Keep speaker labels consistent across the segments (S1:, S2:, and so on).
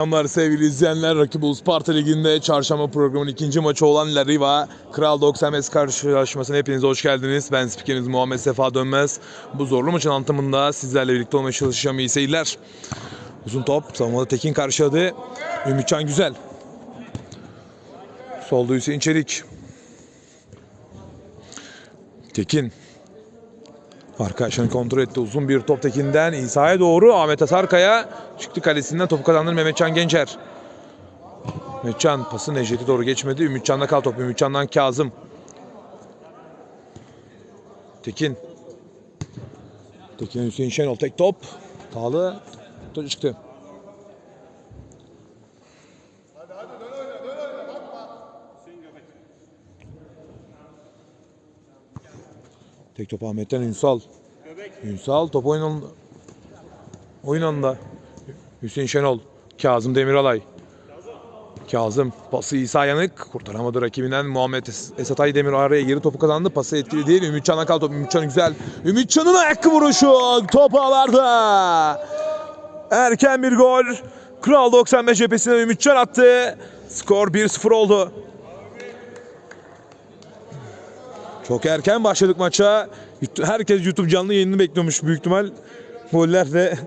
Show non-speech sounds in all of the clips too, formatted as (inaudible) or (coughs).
S1: Selamlar sevgili izleyenler. Rakip Sparta Ligi'nde çarşamba programının ikinci maçı olan La Riva Kral 95 karşılaşmasına hepiniz hoş geldiniz. Ben spikeriniz Muhammed Sefa Dönmez. Bu zorlu maçın anlatımında sizlerle birlikte olmaya çalışacağım. İyi seyirler. Uzun top. Savunmada Tekin karşıladı. Ümitcan Güzel. Solda Hüseyin Çelik. Tekin. Arkadaşını kontrol etti. Uzun bir top Tekin'den İsa'ya doğru Ahmet Asarkaya çıktı kalesinden topu kazandır Mehmetcan Gencer. Mehmetcan pası Necdet'e doğru geçmedi. Ümitcan'da kal top. Ümitcan'dan Kazım. Tekin. Tekin Hüseyin Şenol tek top. Tağlı çıktı. Tek top Ahmet'ten Ünsal. Ünsal top oyun oyun anında. Hüseyin Şenol. Kazım Demiralay. Kazım pası İsa Yanık kurtaramadı rakibinden Muhammed Es- Esatay Demir araya geri topu kazandı. Pası etkili değil. Ümitcan Akal top. Ümitcan güzel. Ümitcan'ın ayakkabı vuruşu. Top ağlarda. Erken bir gol. Kral 95 cephesinden Ümitcan attı. Skor 1-0 oldu. Çok erken başladık maça. Herkes YouTube canlı yayını bekliyormuş büyük ihtimal. Goller de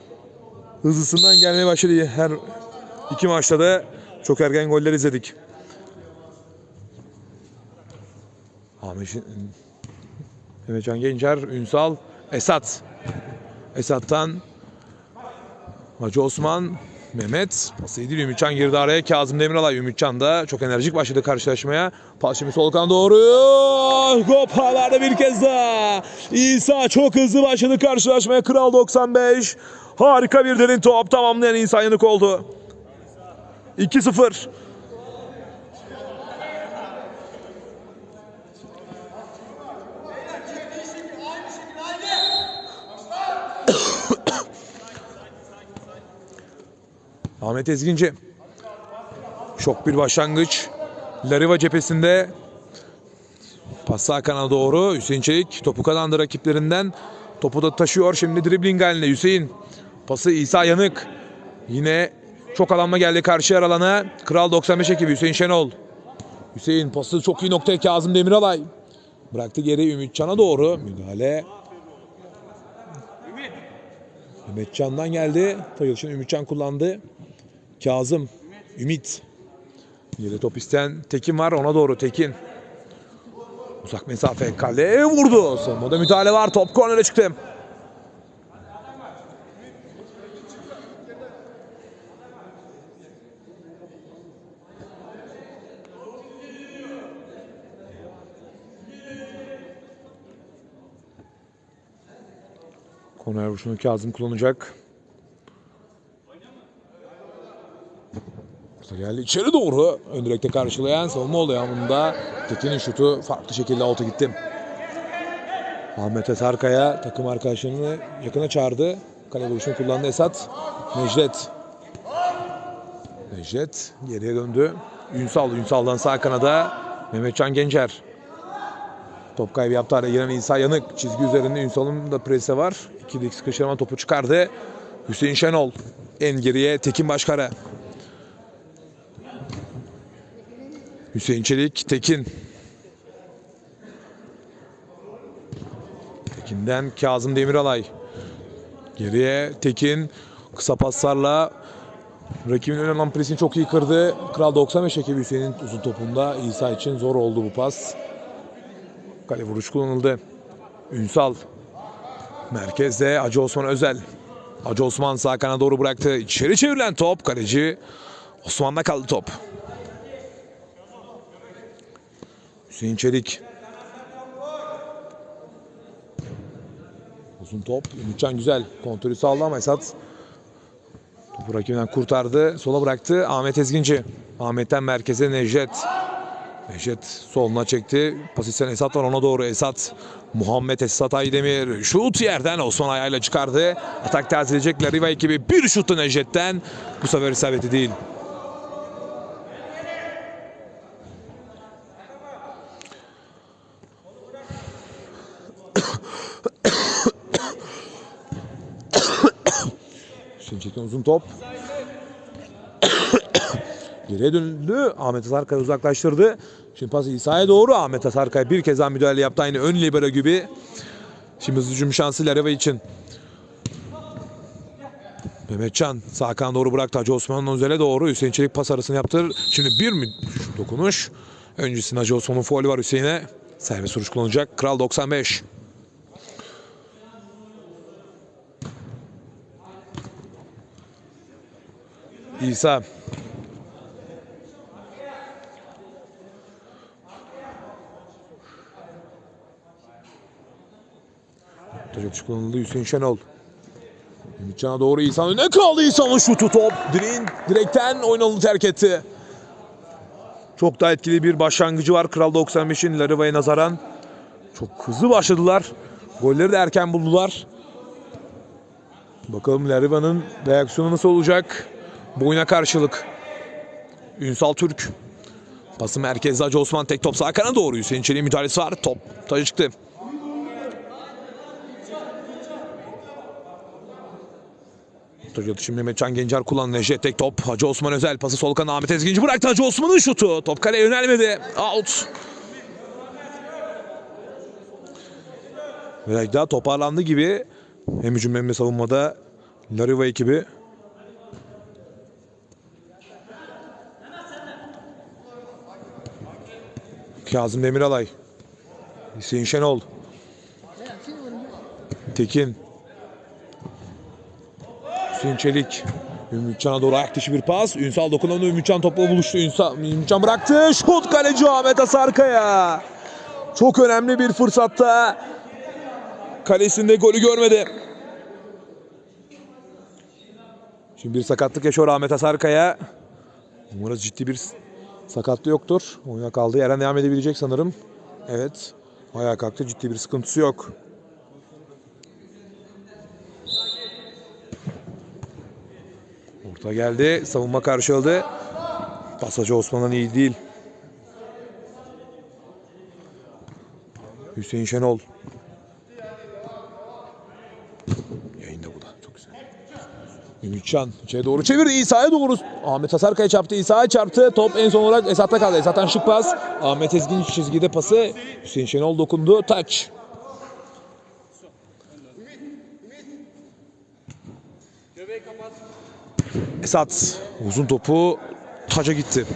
S1: (laughs) hızlısından gelmeye başladı. Her iki maçta da çok erken goller izledik. Ahmet Mehmetcan Gencer, Ünsal, Esat. Esat'tan Hacı Osman, Mehmet. Pası ediliyor. Ümitcan girdi araya. Kazım Demiralay. Ümitcan da çok enerjik başladı karşılaşmaya. Pas şimdi sol kanada doğru. Gopalarda bir kez daha. İsa çok hızlı başladı karşılaşmaya. Kral 95. Harika bir derin top. Tamamlayan İsa Yanık oldu. 2-0. Ahmet Ezginci. Şok bir başlangıç. Lariva cephesinde pas Hakan'a doğru Hüseyin Çelik topu kazandı rakiplerinden. Topu da taşıyor şimdi dribbling halinde Hüseyin. Pası İsa Yanık. Yine çok alanma geldi karşı yer alana. Kral 95 ekibi Hüseyin Şenol. Hüseyin pası çok iyi noktaya Kazım Demiralay. Bıraktı geri Ümitcan'a doğru. Müdahale. Ümitcan'dan geldi. Tayılışın Ümitcan kullandı. Kazım, Ümit. Yere top isteyen Tekin var ona doğru Tekin. Uzak mesafe kaleye vurdu. Savunmada müdahale var. Top kornere çıktı. Korner vuruşunu Kazım kullanacak. Orta geldi içeri doğru. Ön direkte karşılayan savunma oluyor anında. Tekin'in şutu farklı şekilde alta gitti. Ahmet Esarkaya takım arkadaşlarını yakına çağırdı. Kale vuruşunu kullandı Esat. Necdet. Necdet geriye döndü. Ünsal. Ünsal'dan sağ kanada Mehmetcan Gencer. Top kaybı yaptı araya giren İsa Yanık. Çizgi üzerinde Ünsal'ın da presi var. İkilik sıkıştırma topu çıkardı. Hüseyin Şenol. En geriye Tekin Başkara. Hüseyin Çelik, Tekin. Tekin'den Kazım Demiralay. Geriye Tekin kısa paslarla rakibin ön alan presini çok iyi kırdı. Kral 95 ekibi Hüseyin'in uzun topunda İsa için zor oldu bu pas. Kale vuruş kullanıldı. Ünsal. Merkezde Hacı Osman Özel. Hacı Osman sağ kana doğru bıraktı. İçeri çevrilen top. Kaleci Osman'da kaldı top. Hüseyin Çelik. Uzun top. Ümitcan güzel. Kontrolü sağladı ama Esat topu rakibinden kurtardı. Sola bıraktı. Ahmet Ezginci. Ahmet'ten merkeze Necdet. Necdet soluna çekti. Pas isteyen Esat var ona doğru. Esat. Muhammed Esat Aydemir. Şut yerden Osman ayağıyla çıkardı. Atak terzilecek La Riva ekibi. Bir şuttu Necdet'ten. Bu sefer isabeti değil. Hüseyin Çetin uzun top. (coughs) Geriye döndü. Ahmet Asarkay uzaklaştırdı. Şimdi pas İsa'ya doğru. Ahmet Asarkay bir kez daha müdahale yaptı. Aynı ön libero gibi. Şimdi hücum şansı Lareva için. Mehmetcan sağ kanada doğru bıraktı. Hacı Osman'ın Özel'e doğru. Hüseyin Çelik pas arasını yaptı. Şimdi bir mi dokunuş. Öncesinde Hacı Osman'ın faulü var Hüseyin'e. Serbest vuruş kullanacak. Kral 95. İsa. Taç kullanıldı Hüseyin Şenol. Ümitcan'a doğru İhsan önüne kaldı İhsan'ın şutu top. Direğin direkten oynalı terk etti. Çok da etkili bir başlangıcı var Kral 95'in Lariva'ya nazaran. Çok hızlı başladılar. Golleri de erken buldular. Bakalım Lariva'nın reaksiyonu nasıl olacak? Boyuna karşılık. Ünsal Türk. Pası merkezde Hacı Osman tek top sağ kana doğru. Hüseyin Çelik'in müdahalesi var. Top taca çıktı. Taç atışı Mehmetcan Gencer kullandı. Necdet tek top. Hacı Osman Özel pası sol kana Ahmet Ezginci bıraktı. Hacı Osman'ın şutu. Top kaleye yönelmedi. Out. Biraz daha toparlandı gibi. Hem hücum hem de savunmada Lariva ekibi. Kazım Demiralay. Hüseyin Şenol. Tekin. Hüseyin Çelik. Ümitcan'a doğru ayak dışı bir pas. Ünsal dokunamadı. Ümitcan topla buluştu. Ünsal, Ümitcan bıraktı. Şut kaleci Ahmet Asarkaya. Çok önemli bir fırsatta. Kalesinde golü görmedi. Şimdi bir sakatlık yaşıyor Ahmet Asarkaya. Umarız ciddi bir sakatlığı yoktur. Oyuna kaldığı yerden devam edebilecek sanırım. Evet. Ayağa kalktı. Ciddi bir sıkıntısı yok. Orta geldi. Savunma karşıladı. Pasajı Osman'ın iyi değil. Hüseyin Şenol. Yayında bu da. Çok güzel. Ümitcan içeri doğru çevirdi. İsa'ya doğru. Ahmet Hasarkaya çarptı. İsa'ya çarptı. Top en son olarak Esat'ta kaldı. Esat'tan şık pas. Ahmet Ezgin çizgide pası. Hüseyin Şenol dokundu. Taç. Esat uzun topu taca gitti.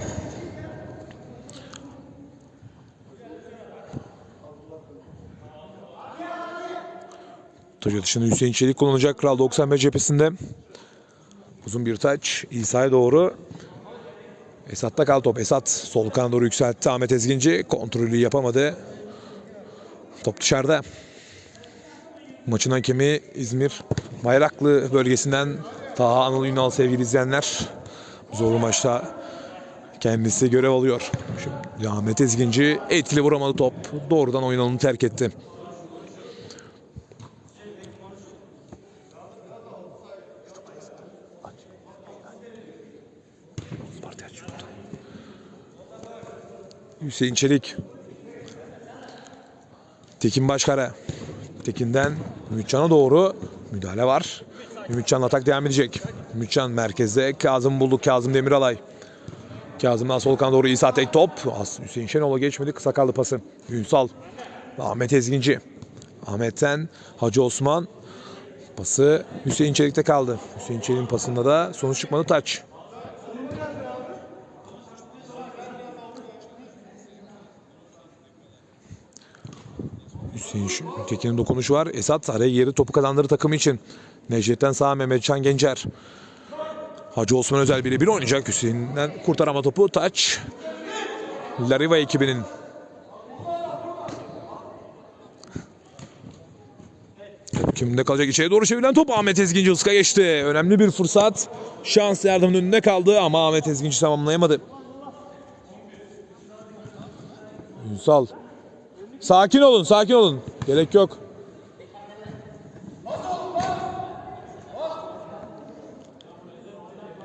S1: Taca dışında Hüseyin Çelik kullanacak Kral 95 cephesinde. Uzun bir taç İsa'ya doğru. Esat'ta kal top. Esat sol kanada doğru yükseltti. Ahmet Ezginci kontrolü yapamadı. Top dışarıda. Maçın hakemi İzmir Bayraklı bölgesinden Taha Anıl Ünal sevgili izleyenler. Zorlu maçta kendisi görev alıyor. Şimdi Ahmet Ezginci etkili vuramadı top. Doğrudan oyun alanını terk etti. Hüseyin Çelik. Tekin Başkara. Tekin'den Ümitcan'a doğru müdahale var. Ümitcan atak devam edecek. Ümitcan merkezde Kazım bulduk. Kazım Demiralay. Kazım'dan sol kana doğru İsa tek top. As Hüseyin Şenol'a geçmedi. Kısa kaldı pası. Ünsal. Ahmet Ezginci. Ahmet'ten Hacı Osman. Pası Hüseyin Çelik'te kaldı. Hüseyin Çelik'in pasında da sonuç çıkmadı taç. Hüseyin Ş- Tekin'in dokunuşu var. Esat araya geri topu kazandırı takımı için. Necdet'ten sağa Mehmetcan Gencer. Hacı Osman Özel birebir oynayacak. Hüseyin'den kurtarama topu. Taç. Lariva ekibinin. Kimde kalacak içeri doğru çevrilen top Ahmet Ezginci ıska geçti. Önemli bir fırsat. Şans yardımının önünde kaldı ama Ahmet Ezginci tamamlayamadı. Ünsal. Sakin olun, sakin olun. Gerek yok.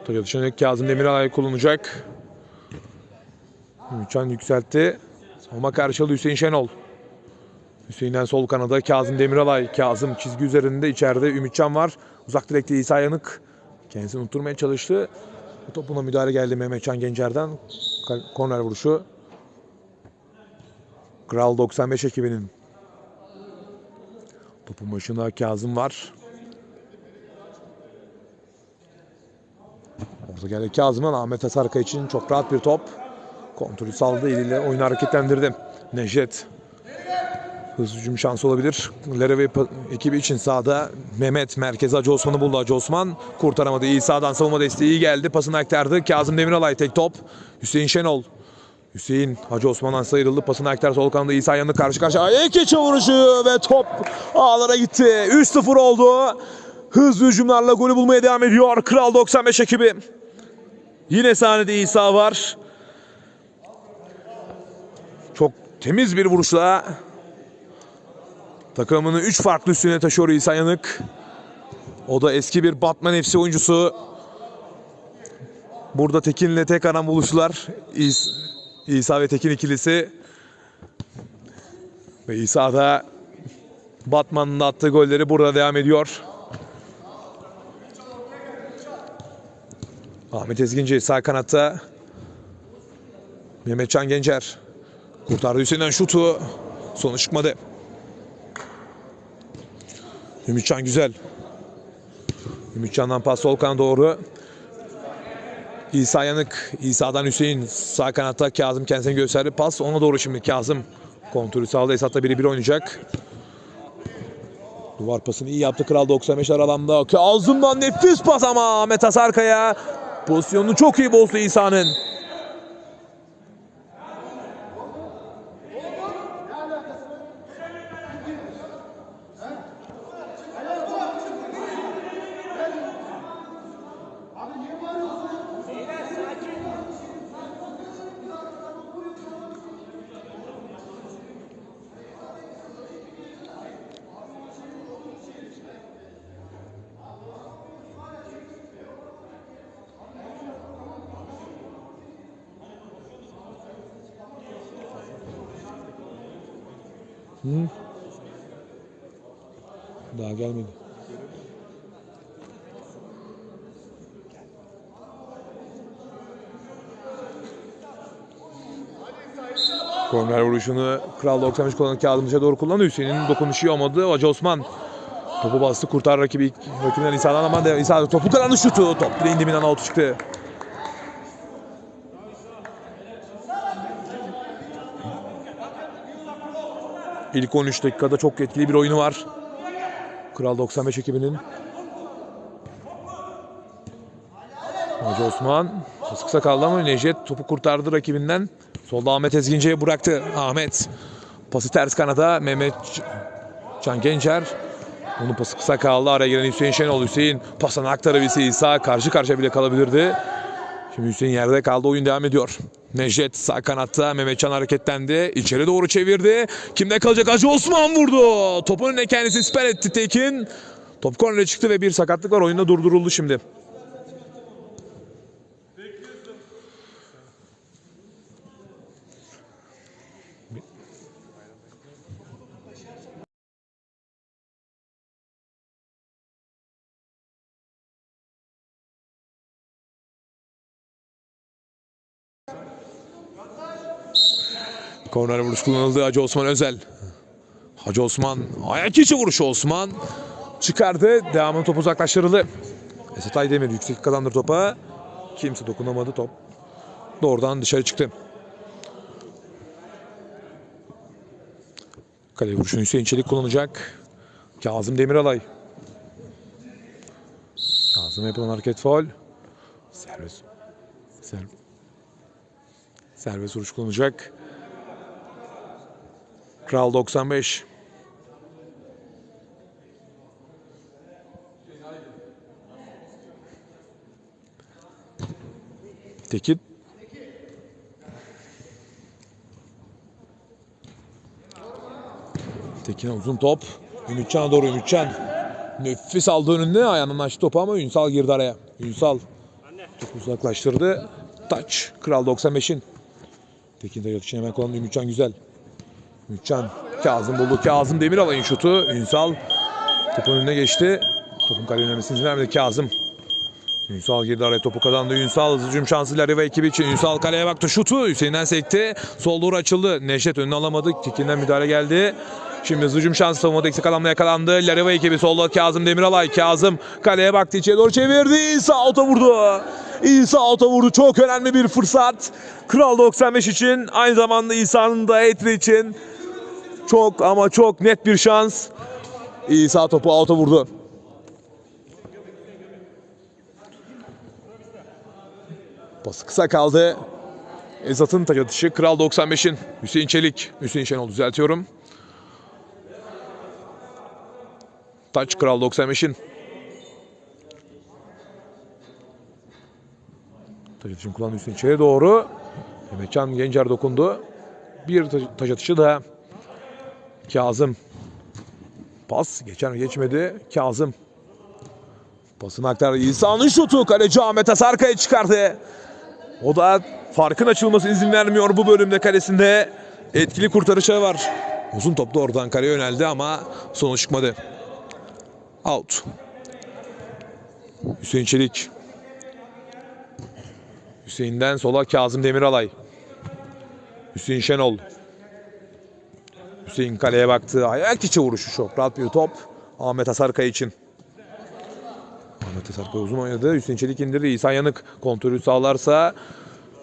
S1: Toya dışındaki Kazım Demiralay kullanacak. Ümitcan yükseltti. Savunma karşılığı Hüseyin Şenol. Hüseyin'den sol kanada Kazım Demiralay. Kazım çizgi üzerinde içeride Ümitcan var. Uzak direkte İsa Yanık. Kendisini unutturmaya çalıştı. Topuna müdahale geldi Mehmetcan Gencer'den. Korner vuruşu. Kral 95 ekibinin. Topun başında Kazım var. Orta geldi Kazım'dan Ahmet Asarka için çok rahat bir top. Kontrolü saldı eliyle oyunu hareketlendirdi. Necdet hızlı hücum şansı olabilir. Lere ve pa- ekibi için sağda Mehmet merkez Hacı Osman'ı buldu. Hacı Osman kurtaramadı. İyi sağdan savunma desteği iyi geldi. Pasını aktardı. Kazım Demiralay tek top. Hüseyin Şenol. Hüseyin Hacı Osman'dan sıyrıldı. Pasını aktardı. Sol kanada İsa yanında karşı karşıya. İki içi vuruşu ve top ağlara gitti. 3-0 oldu. Hızlı hücumlarla golü bulmaya devam ediyor. Kral 95 ekibi. Yine sahnede İsa var. Çok temiz bir vuruşla takımını 3 farklı üstüne taşıyor İsa Yanık. O da eski bir Batman FC oyuncusu. Burada Tekin'le tek aran buluştular. İs- İsa ve Tekin ikilisi. Ve İsa da Batman'ın attığı golleri burada devam ediyor. Ahmet Ezginci sağ kanatta. Mehmetcan Gencer kurtardı Hüseyin'den şutu. Sonuç çıkmadı. Ümitcan güzel. Ümitcan'dan pas sol kana doğru. İsa Yanık. İsa'dan Hüseyin sağ kanatta Kazım kendisini gösterdi. Pas ona doğru şimdi Kazım. Kontrolü sağladı. Esat'la biri bir oynayacak. Duvar pasını iyi yaptı Kral 95 alanda. Kazım'dan nefis pas ama Ahmet Asarkaya pozisyonunu çok iyi bozdu İsa'nın. Korner vuruşunu Kral 95 kullanan Kazımcı'ya doğru kullandı. Hüseyin'in dokunuşu olmadı. Hoca Osman topu bastı kurtar rakibi rakibinden İsa'dan ama İsa topu karanlı şutu. Top direğin dibinden altı çıktı. İlk 13 dakikada çok etkili bir oyunu var. Kral 95 ekibinin. Hoca Osman kısa kaldı ama Necdet topu kurtardı rakibinden. Solda Ahmet Ezgince'ye bıraktı. Ahmet pası ters kanada Mehmet Can Gencer. Onun pası kısa kaldı. Araya giren Hüseyin Şenol. Hüseyin pasını aktarabilse İsa karşı karşıya bile kalabilirdi. Şimdi Hüseyin yerde kaldı. Oyun devam ediyor. Necdet sağ kanatta. Mehmetcan hareketlendi. İçeri doğru çevirdi. Kimde kalacak? Hacı Osman vurdu. Topun önüne kendisi siper etti Tekin. Top kornere çıktı ve bir sakatlık var. Oyunda durduruldu şimdi. Korner vuruş kullanıldı Hacı Osman Özel. Hacı Osman ayak içi vuruşu Osman. Çıkardı. Devamlı top uzaklaştırıldı. Esat Aydemir yüksek kazandır topa. Kimse dokunamadı top. Doğrudan dışarı çıktı. Kale vuruşunu Hüseyin Çelik kullanacak. Kazım Demiralay. Kazım yapılan hareket faul. Servis. Ser... Serbest vuruş kullanacak. Kral 95. Tekin. Tekin uzun top. Ümitcan'a doğru Ümitcan. Nefis aldı önünde ayağının açtı topu ama Ünsal girdi araya. Ünsal topu uzaklaştırdı. Taç. Kral 95'in. Tekin de yok için hemen kullandı Ümitcan güzel. Ümitcan Kazım buldu. Kazım Demiralay'ın şutu. Ünsal topun önüne geçti. Topun kale yönelmesine izin vermedi Kazım. Ünsal girdi araya topu kazandı. Ünsal hücum şansıyla Riva ekibi için. Ünsal kaleye baktı. Şutu Hüseyin'den sekti. Sol doğru açıldı. Neşet önüne alamadı. Tekin'den müdahale geldi. Şimdi hücum şansı savunmada eksik alanla yakalandı. Lariva ekibi solda Kazım Demiralay. Kazım kaleye baktı. içeri doğru çevirdi. İsa alta vurdu. İsa alta vurdu. Çok önemli bir fırsat. Kral 95 için. Aynı zamanda İsa'nın da etri için. Çok ama çok net bir şans. İsa topu alta vurdu. Pası kısa kaldı. Ezat'ın taç atışı. Kral 95'in. Hüseyin Çelik. Hüseyin Şenol düzeltiyorum. Taç Kral 95'in. Taç atışını kullanan Hüseyin içeri doğru. Mehmetcan Gencer dokundu. Bir taç atışı da Kazım. Pas geçer mi geçmedi. Kazım. Pasını aktardı. İsa'nın şutu. Kaleci Ahmet Asarkaya çıkardı. O da farkın açılmasına izin vermiyor bu bölümde kalesinde. Etkili kurtarışı var. Uzun top da oradan kaleye yöneldi ama sonuç çıkmadı. Out. Hüseyin Çelik. Hüseyin'den sola Kazım Demiralay. Hüseyin Şenol. Hüseyin kaleye baktı. Ayak içi vuruşu çok rahat bir top. Ahmet Asarkaya için. Ahmet Asarkaya uzun oynadı. Hüseyin Çelik indirdi. İsa Yanık kontrolü sağlarsa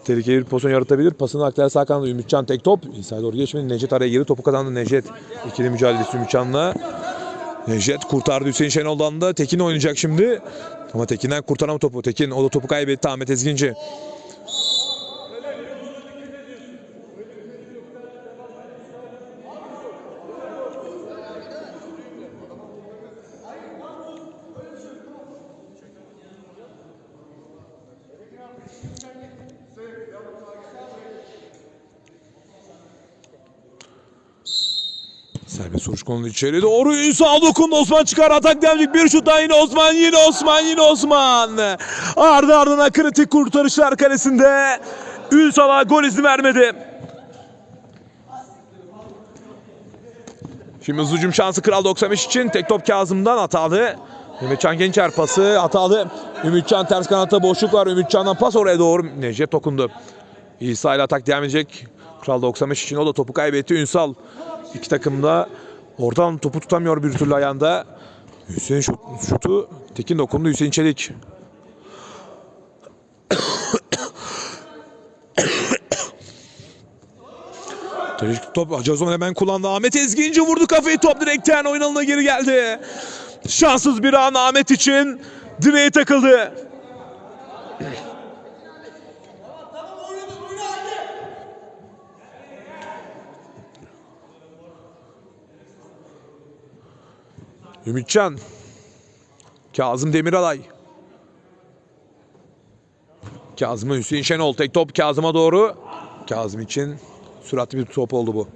S1: tehlikeli bir pozisyon yaratabilir. Pasını aktar sağ kanada Ümitcan tek top. İsa'ya doğru geçmedi. Necdet araya girdi. Topu kazandı Necdet. İkili mücadelesi Ümitcan'la. Necdet kurtardı Hüseyin Şenol'dan da. Tekin oynayacak şimdi. Ama Tekin'den kurtaran topu. Tekin o da topu kaybetti Ahmet Ezginci. Serbest vuruş konulu içeri doğru Ünsal dokundu Osman çıkar atak devam bir şut daha yine Osman yine Osman yine Osman ardı ardına kritik kurtarışlar kalesinde Ünsal'a gol izni vermedi. Şimdi hücum şansı Kral 95 için tek top Kazım'dan hatalı. Ümitcan Gençer pası hatalı. Ümitcan ters kanatta boşluk var. Ümitcan'dan pas oraya doğru. Necdet dokundu. İsa ile atak devam edecek. Kral 95 için o da topu kaybetti. Ünsal iki takım da oradan topu tutamıyor bir türlü ayağında. Hüseyin şut, şutu Tekin dokundu Hüseyin Çelik. (coughs) Top Osman hemen kullandı. Ahmet Ezginci vurdu kafayı top direkten oyun geri geldi. Şanssız bir an Ahmet için direğe takıldı. Ümitcan. Kazım Demiralay. Kazım'a Hüseyin Şenol. Tek top Kazım'a doğru. Kazım için süratli bir top oldu bu.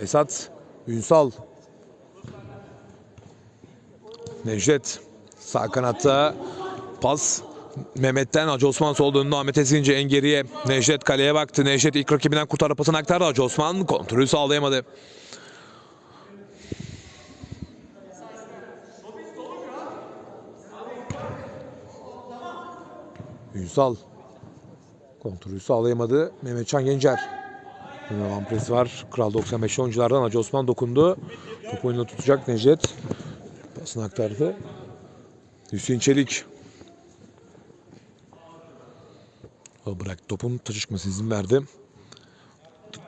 S1: Esat Ünsal. Necdet sağ kanatta pas Mehmet'ten Hacı Osman sol döndü. Ahmet Ezinci en geriye. Necdet kaleye baktı. Necdet ilk rakibinden kurtardı pasını aktardı. Hacı Osman kontrolü sağlayamadı. Ünsal kontrolü sağlayamadı. Mehmetcan Gencer. Van Pres var. Kral 95 oyunculardan Hacı Osman dokundu. Top oyunu tutacak Necdet. Pasını aktardı. Hüseyin Çelik. O bırak topun taç çıkması izin verdi.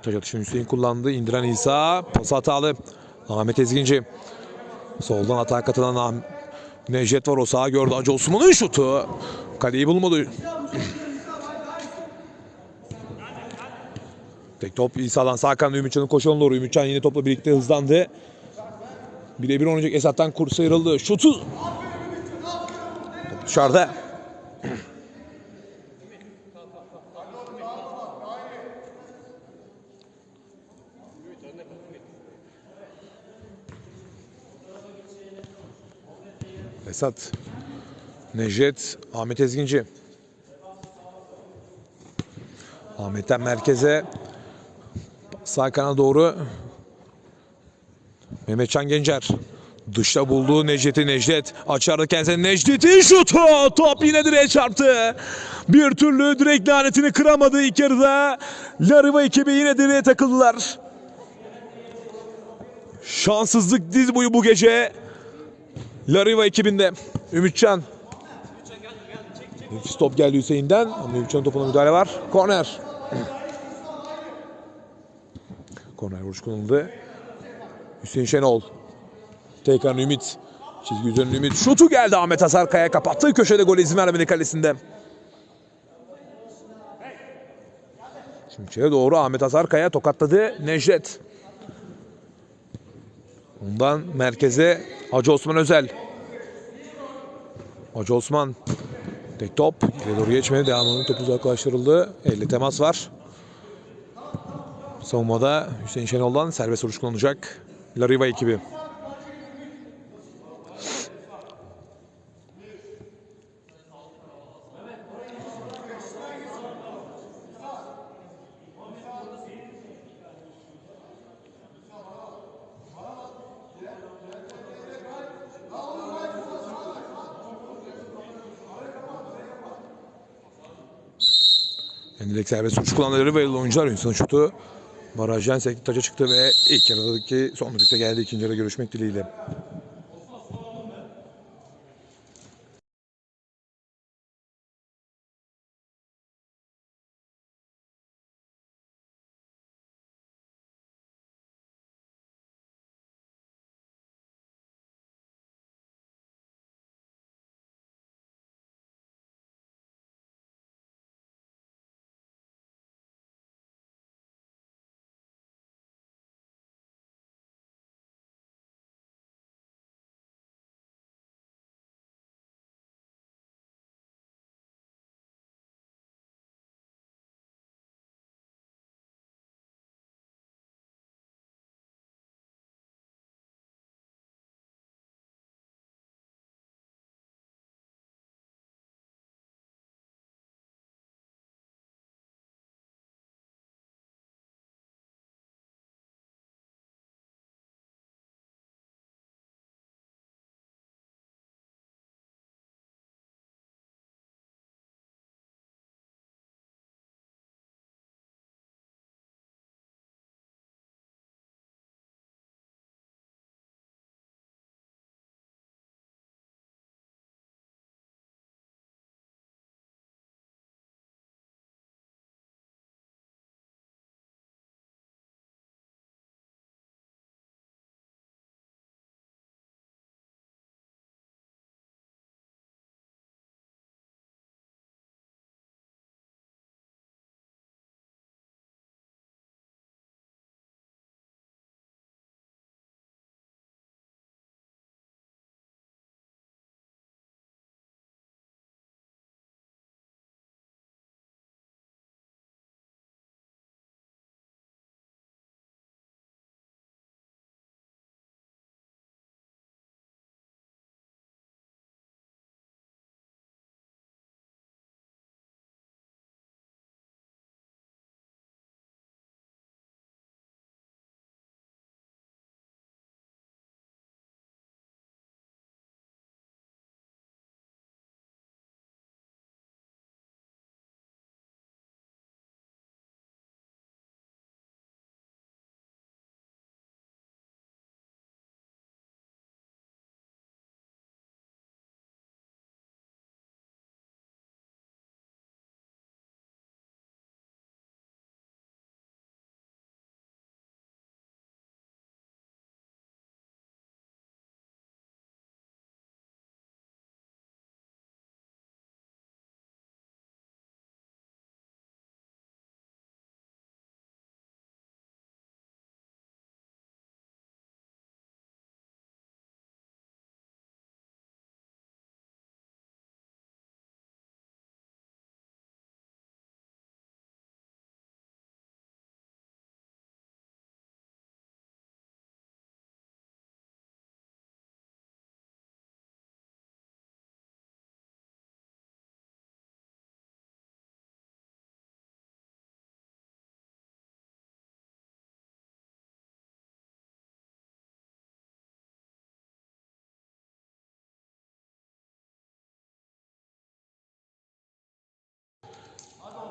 S1: Taç atışını Hüseyin kullandı. İndiren İsa. Pas hatalı. Ahmet Ezginci. Soldan atağa katılan Ah- Necdet var. O sağa gördü. Hacı Osman'ın şutu. Kaleyi bulmadı. Tek top İsa'dan sağ kanada Ümitcan'ın koşuğuna doğru. Ümitcan yine topla birlikte hızlandı. Birebir oynayacak Esat'tan kur sıyrıldı. Şutu. Top dışarıda. Esat. Necdet. Ahmet Ezginci. Ahmet'ten merkeze. Sağ kana doğru. Mehmetcan Gencer. Dışta bulduğu Necdet'i Necdet. Açardı kendisine Necdet'in şutu. Top yine direğe çarptı. Bir türlü direk lanetini kıramadı ilk yarıda. Lariva ekibi yine direğe takıldılar. Şanssızlık diz boyu bu gece. Lariva ekibinde. Ümitcan. Nefis top geldi Hüseyin'den. Ama Ümitcan'ın topuna müdahale var. Korner. Korner vuruş kullanıldı. Hüseyin Şenol. Tekrar Ümit. Çizgi üzerinde Ümit. Şutu geldi Ahmet Hasarkaya kapattı. Köşede gol izin vermedi kalesinde. Şimdi doğru Ahmet Hasarkaya tokatladı Necdet. Ondan merkeze Hacı Osman Özel. Hacı Osman. Tek top. İleri doğru geçmedi. Devamının top uzaklaştırıldı. Elle temas var. Savunmada Hüseyin Şenol'dan serbest vuruş kullanacak. Lariva ekibi. Endirek serbest vuruş kullananları ve oyuncular Hüseyin şutu barajdan sekti taça çıktı ve ilk yarıdaki son düdükte geldi. ikinci yarıda görüşmek dileğiyle.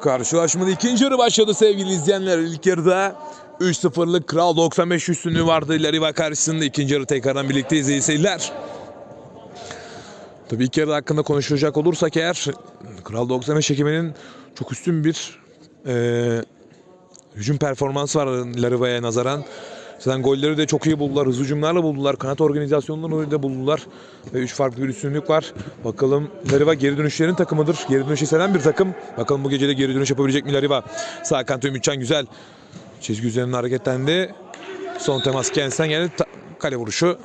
S1: Karşılaşmada ikinci yarı başladı sevgili izleyenler. İlk yarıda 3-0'lık Kral 95 üstünlüğü vardı Lariva karşısında. ikinci yarı tekrardan birlikteyiz iyi seyirler. Tabii ilk yarı hakkında konuşacak olursak eğer Kral 95 ekibinin çok üstün bir eee hücum performansı var Lariva'ya nazaran. Zaten golleri de çok iyi buldular. Hızlı hücumlarla buldular. Kanat organizasyonlarını da buldular. Ve 3 farklı bir üstünlük var. Bakalım Lariva geri dönüşlerin takımıdır. Geri dönüş istenen bir takım. Bakalım bu gece de geri dönüş yapabilecek mi Lariva? Sağ kanat Ümitcan güzel. Çizgi üzerinden hareketlendi. Son temas kendisinden geldi. Ta- kale vuruşu.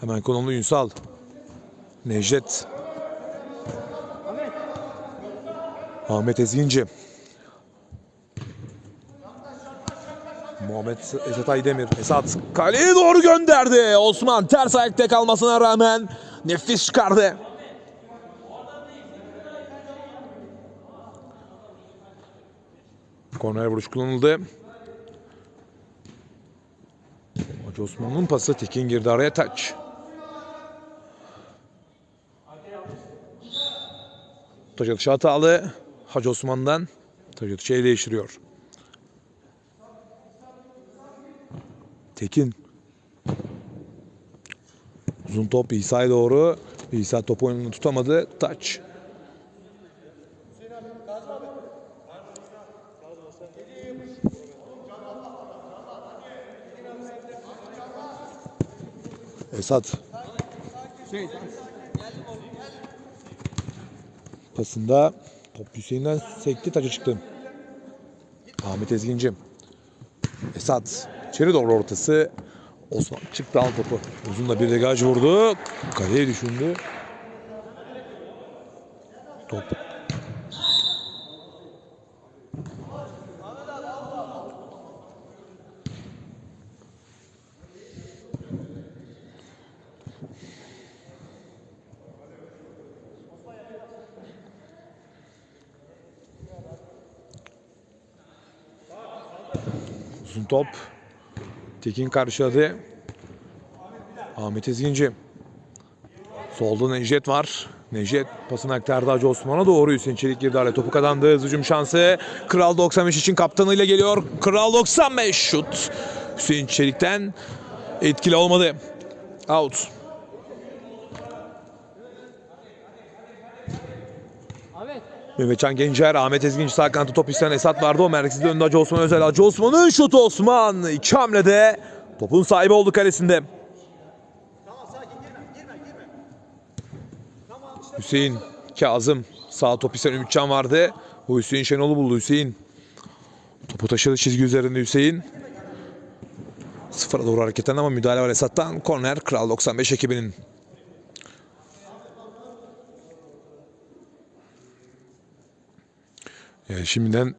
S1: Hemen konumlu Ünsal. Necdet. Ahmet Ezginci. Muhammed Esat Aydemir. Esat kaleye doğru gönderdi. Osman ters ayakta kalmasına rağmen nefis çıkardı. Korner vuruş kullanıldı. Hacı Osman'ın pası Tekin girdi araya taç. Taç atışı hatalı. Hacı Osman'dan taç atışı el değiştiriyor. Tekin. Uzun top İsa'ya doğru. İsa topu oyununu tutamadı. Taç. Esat. Pasında top Hüseyin'den sekti taça çıktı. Ahmet Ezginci. Esat içeri ortası. Osman çıktı al topu. Uzun da bir degaj vurdu. Kaleye düşündü. Top. Uzun top. Tekin karşıladı. Ahmet Ezginci. Solda Necdet var. Necdet pasını aktardı Hacı Osman'a doğru Hüseyin Çelik girdi araya. Topu kazandı. Hızlı şansı. Kral 95 için kaptanıyla geliyor. Kral 95 şut. Hüseyin Çelik'ten etkili olmadı. Out. Mehmetcan Gencer, Ahmet Ezginci sağ kanatta top isteyen Esat vardı. O merkezde önünde Hacı Osman Özel. Hacı Osman'ın şutu Osman. İki hamlede topun sahibi oldu kalesinde. Hüseyin Kazım sağ top isteyen Ümitcan vardı. Bu Hüseyin Şenol'u buldu Hüseyin. Topu taşıdı çizgi üzerinde Hüseyin. Sıfıra doğru hareketten ama müdahale var Esat'tan. Korner Kral 95 ekibinin. Yani şimdiden